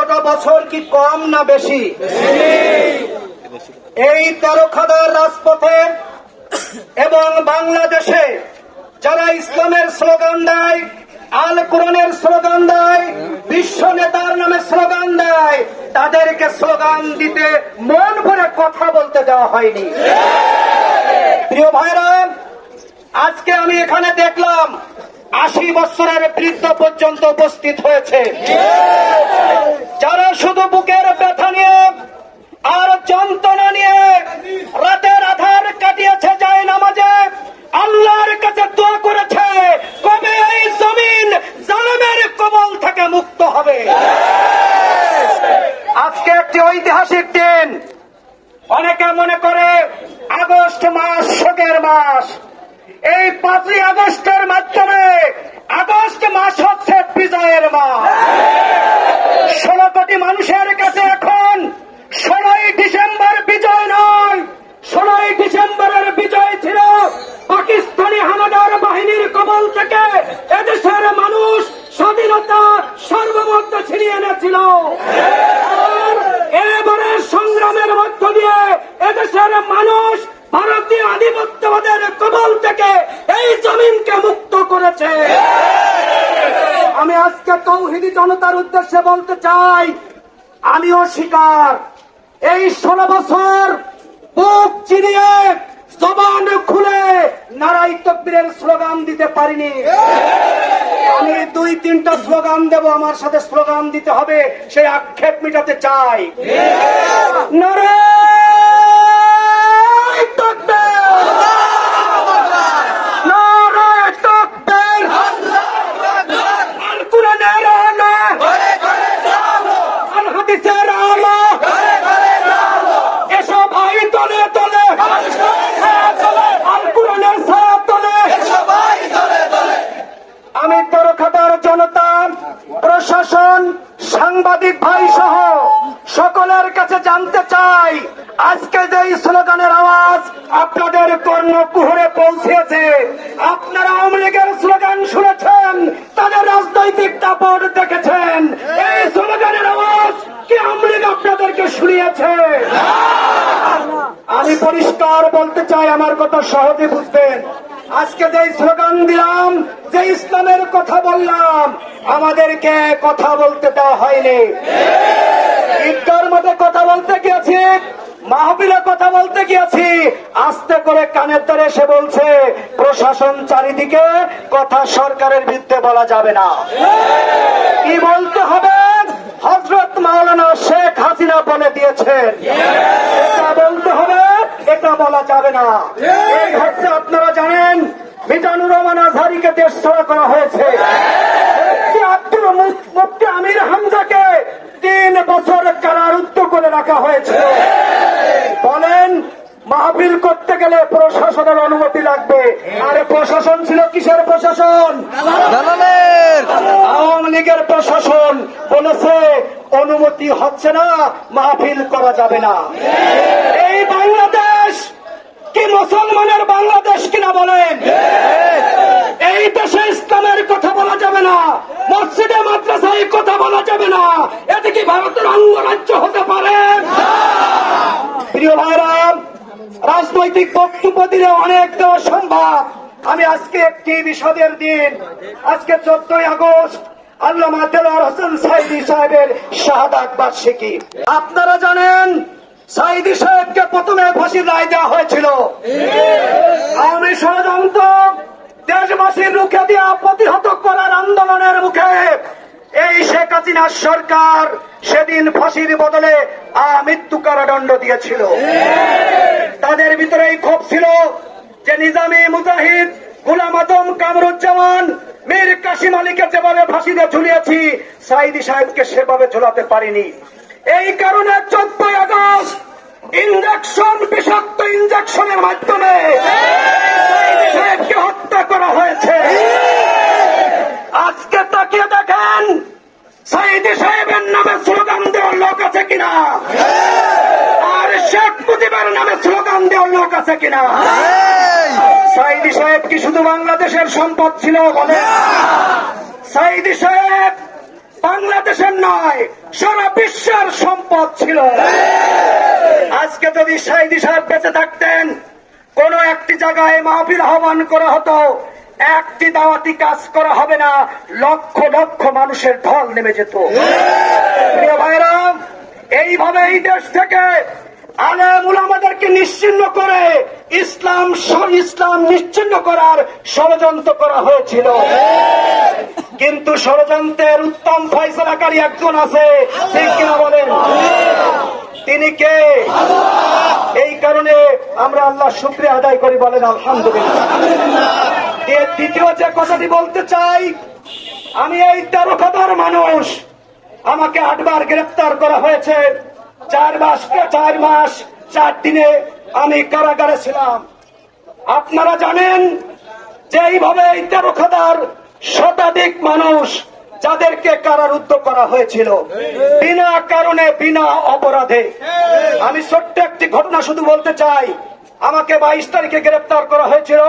ষোলোটা বছর কি কম না বেশি? এই তেরো খাদার রাজপথে এবং বাংলাদেশে যারা ইসলামের স্লোগান দেয়, আল কোরআনের স্লোগান দেয়, বিশ্ব নেতার নামে স্লোগান দেয়, তাদেরকে স্লোগান দিতে মন ভরে কথা বলতে দেওয়া হয়নি। প্রিয় ভাইরা, আজকে আমি এখানে দেখলাম আশি বছরের বৃদ্ধ পর্যন্ত উপস্থিত হয়েছে। যারা শুধু বুকের ব্যথা নিয়ে আর যন্ত্রণা নিয়ে রাতের আধার কাটিয়েছে, যায় নামাজে আল্লাহর কাছে দোয়া করেছে কবে এই জমিন জালেমের কবল থেকে মুক্ত হবে আজকে একটি ঐতিহাসিক দিন অনেকে মনে করে আগস্ট মাস শোকের মাস এই পাঁচই আগস্টের মাধ্যমে আগস্ট মাস হচ্ছে বিজয়ের মাস ষোলো কোটি মানুষের কাছে এখন ষোলোই ডিসেম্বর বিজয় নয় ষোলোই ডিসেম্বরের বিজয় ছিল পাকিস্তানি হানাদার বাহিনীর কবল থেকে এদেশের মানুষ স্বাধীনতা সার্বভৌমত্ব ছিনিয়ে এনেছিল। আর এবারের সংগ্রামের মধ্য দিয়ে এদেশের মানুষ ভারতীয় আধিপত্যবাদের কবল থেকে এই জমিনকে মুক্ত করেছে। আমি আজকে তৌহিদি জনতার উদ্দেশ্যে বলতে চাই, আমিও স্বীকার এই ষোলো বছর বুক চিনিয়ে খুলে নারাই তকবীরের স্লোগান দিতে পারিনি। আমি দুই, তিনটা স্লোগান দেব, আমার সাথে স্লোগান দিতে হবে, সেই আক্ষেপ মিটাতে চাই। নারাই তকবীর নারাই তকবীর আল কোরআনের আলো আল হাদিসের আলো এসো ভাই তলে তলে আল কোরআনের ছায়া তলে আমি তরখাদার জনতা প্রশাসন সাংবাদিক ভাই সহ সকলের কাছে জানতে চাই আজকে যে এই স্লোগানের আওয়াজ আপনাদের কর্ণ কুহরে পৌঁছেছে আপনারা আওয়ামী লীগের স্লোগান শুনেছেন তাদের রাজনৈতিক দাপট দেখেছেন। এই স্লোগানের আওয়াজ কি আওয়ামী আপনাদেরকে শুনিয়েছে? আমি পরিষ্কার বলতে চাই, আমার কথা সহজে বুঝবেন। আজকে যে স্লোগান দিলাম যে ইসলামের কথা বললাম, আমাদেরকে কথা বলতে দেওয়া হয়নি। ঈদগার মধ্যে কথা বলতে গিয়েছি মাহবিলে কথা বলতে গিয়েছি, আস্তে করে কানের দ্বারে এসে বলছে, প্রশাসন চারিদিকে কথা সরকারের বিরুদ্ধে বলা যাবে না। কি বলতে হবে? হজরত মাওলানা শেখ হাসিনা বলে দিয়েছেন। এটা বলতে হবে, এটা বলা যাবে না। এই হচ্ছে আপনারা জানেন, মিজানুর রহমান আজহারিকে দেশ ছাড়া করা হয়েছে। আব্দুল মুফতি আমির হামজাকে তিন বছর কারারুদ্ধ করে রাখা হয়েছে। বলেন মাহফিল করতে গেলে প্রশাসনের অনুমতি লাগবে। আর প্রশাসন ছিল কিসের প্রশাসন? আওয়ামী লীগের প্রশাসন বলেছে অনুমতি হচ্ছে না মাহফিল করা যাবে না। এই বাংলাদেশ কি মুসলমানের বাংলাদেশ কিনা বলেন? এই দেশে ইসলামের কথা বলা যাবে না মসজিদে মাদ্রাসায় কথা বলা যাবে না এতে কি ভারতের অঙ্গরাজ্য হতে পারে প্রিয় ভাইরাম রাজনৈতিক বক্তব্য দিলে অনেক দেওয়া সম্ভব। আমি আজকে একটি বিষাদের দিন, আজকে চোদ্দই আগস্ট, আল্লামা দেলোয়ার হোসেন সাইদি সাহেবের শাহাদাত বার্ষিকী আপনারা জানেন, সাইদি সাহেবকে প্রথমে ফাঁসির রায় দেওয়া হয়েছিল। আওয়ামী ষড়যন্ত্র দেশবাসীর রুখে দেওয়া প্রতিহত করার আন্দোলনের মুখে এই শেখ হাসিনার সরকার সেদিন ফাঁসির বদলে আমৃত্যু কারাদণ্ড দিয়েছিল। তাদের ভিতরে এই ক্ষোভ ছিল যে নিজামী মুজাহিদ গুলাম আদম কামরুজ্জামান মীর কাসিম আলীকে যেভাবে ফাঁসিতে ঝুলিয়েছি সাইদি সাহেবকে সেভাবে ঝুলাতে পারিনি। এই কারণে চোদ্দই আগস্ট ইঞ্জেকশন বিষাক্ত ইঞ্জেকশনের মাধ্যমে সাহেবকে হত্যা করা হয়েছে। আজকে তাকিয়ে দেখেন সাইদি সাহেবের নামে স্লোগান দেওয়ার লোক আছে কিনা? আর শেখ মুজিবের নামে স্লোগান দেওয়ার লোক আছে কিনা? সাইদি সাহেব কি শুধু বাংলাদেশের সম্পদ ছিল বলে? সাইদি সাহেব বাংলাদেশের নয় সারা বিশ্বের সম্পদ ছিল। আজকে যদি সাইদি সাহেব বেঁচে থাকতেন কোন একটি জায়গায় মাহফিল আহ্বান করা হতো একটি দাওয়াতি কাজ করা হবে না লক্ষ লক্ষ মানুষের ঢল নেমে যেত। প্রিয় ভাইরা এইভাবে এই দেশ থেকে আলেম উলামাদেরকে নিশ্চিন্ন করে ইসলাম ইসলাম নিশ্চিন্ন করার ষড়যন্ত্র করা হয়েছিল। কিন্তু ষড়যন্ত্রের উত্তম ফয়সলাকারী একজন আছে বলেন? তিনি কে? এই কারণে আমরা আল্লাহ শুক্রিয়া আদায় করি বলেন, আলহামদুলিল্লাহ। দ্বিতীয় যে কথাটি বলতে চাই, আমি এই তেরো কথার মানুষ, আমাকে আটবার গ্রেপ্তার করা হয়েছে। চার মাস চার মাস, চার দিনে আমি কারাগারে ছিলাম। আপনারা জানেন যে এইভাবে এই তেরো খাতার শতাধিক মানুষ যাদেরকে কারারুদ্ধ করা হয়েছিল, বিনা কারণে, বিনা অপরাধে। আমি ছোট্ট একটি ঘটনা শুধু বলতে চাই, আমাকে বাইশ তারিখে গ্রেপ্তার করা হয়েছিল,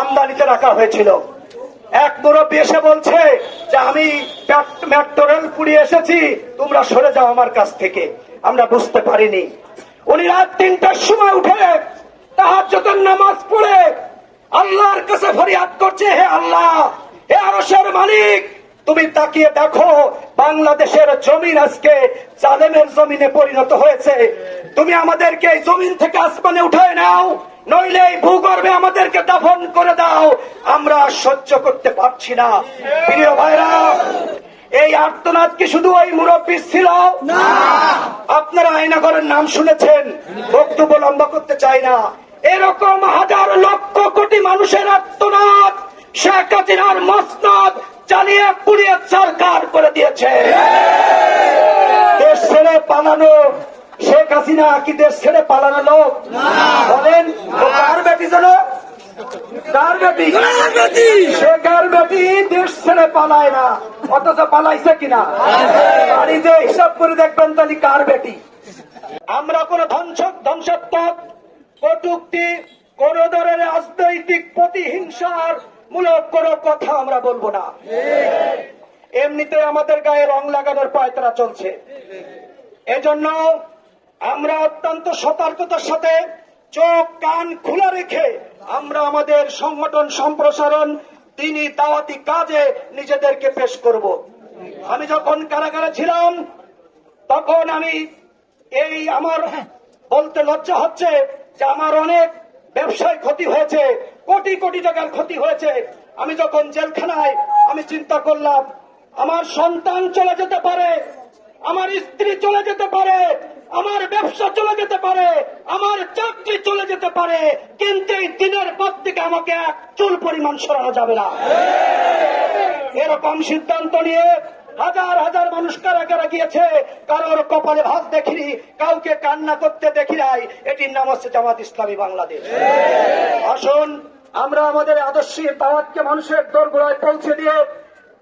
আমদানিতে রাখা হয়েছিল। এক মুরব্বী এসে বলছে যে, আমি মেট্রো পুড়িয়ে এসেছি, তোমরা সরে যাও আমার কাছ থেকে। আমরা বুঝতে পারিনি। উনি রাত তিনটার সময় উঠে তাহার নামাজ পড়ে আল্লাহর কাছে ফরিয়াদ করছে, হে আল্লাহ, হে আরশের মালিক, তুমি তাকিয়ে দেখো, বাংলাদেশের জমিন আজকে জালেমের জমিনে পরিণত হয়েছে। তুমি আমাদেরকে এই জমিন থেকে আসমানে উঠায় নাও, নইলে এই ভূগর্ভে আমাদেরকে দাফন করে দাও। আমরা সহ্য করতে পারছি না। প্রিয় ভাইরা এই আর্তনাদ কি শুধু ওই মুরব্বী ছিল? আপনারা আইনাগরের নাম শুনেছেন। বক্তব্য লম্বা করতে চাই না। এরকম হাজার লক্ষ কোটি মানুষের আত্মনাদ শেখ হাসিনার মসনদ চালিয়ে পুড়িয়ে সরকার করে দিয়েছে। দেশ ছেড়ে পালানো শেখ হাসিনা কি দেশ ছেড়ে পালানো লোক? বলেন কার বেটি যেন কার বেটি সে কার বেটি দেশ ছেড়ে পালায় না। অথচ পালাইছে কিনা? বাড়িতে হিসাব করে দেখবেন তাহলে কার বেটি? আমরা কোন ধ্বংসক ধ্বংসাত্মক কটুক্তি কোন ধরনের রাজনৈতিক প্রতিহিংসার মূলক কোন কথা আমরা বলব না। এমনিতে আমাদের গায়ে রং লাগানোর পায়তারা চলছে। এজন্য আমরা অত্যন্ত সতর্কতার সাথে চোখ, কান খোলা রেখে আমরা আমাদের সংগঠন সম্প্রসারণ তিনি দাওয়াতি কাজে নিজেদেরকে পেশ করব। আমি যখন কারাগারে ছিলাম, তখন আমি এই আমার বলতে লজ্জা হচ্ছে যে আমার অনেক ব্যবসায় ক্ষতি হয়েছে, কোটি কোটি টাকার ক্ষতি হয়েছে। আমি যখন জেলখানায় আমি চিন্তা করলাম, আমার সন্তান চলে যেতে পারে, আমার স্ত্রী চলে যেতে পারে আমার ব্যবসা চলে যেতে পারে, আমার চাকরি চলে যেতে পারে, কিন্তু এই দিনের পর থেকে আমাকে এক চুল পরিমাণ সরানো যাবে না। এরকম সিদ্ধান্ত নিয়ে হাজার হাজার মানুষ কারাগারে গিয়েছে কারোর কপালে ভাত দেখিনি, কাউকে কান্না করতে দেখি নাই, এটির নাম হচ্ছে জামাত ইসলামী বাংলাদেশ। আসুন, আমরা আমাদের আদর্শের দাওয়াতকে মানুষের দোরগোড়ায় পৌঁছে দিয়ে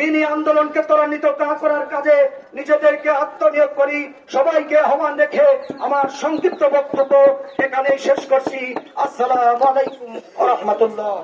তিনি আন্দোলনকে ত্বরান্বিত না করার কাজে নিজেদেরকে আত্মনিয়োগ করি, সবাইকে আহ্বান রেখে আমার সংক্ষিপ্ত বক্তব্য এখানেই শেষ করছি। আসসালাম আলাইকুম রহমতুল্লাহ।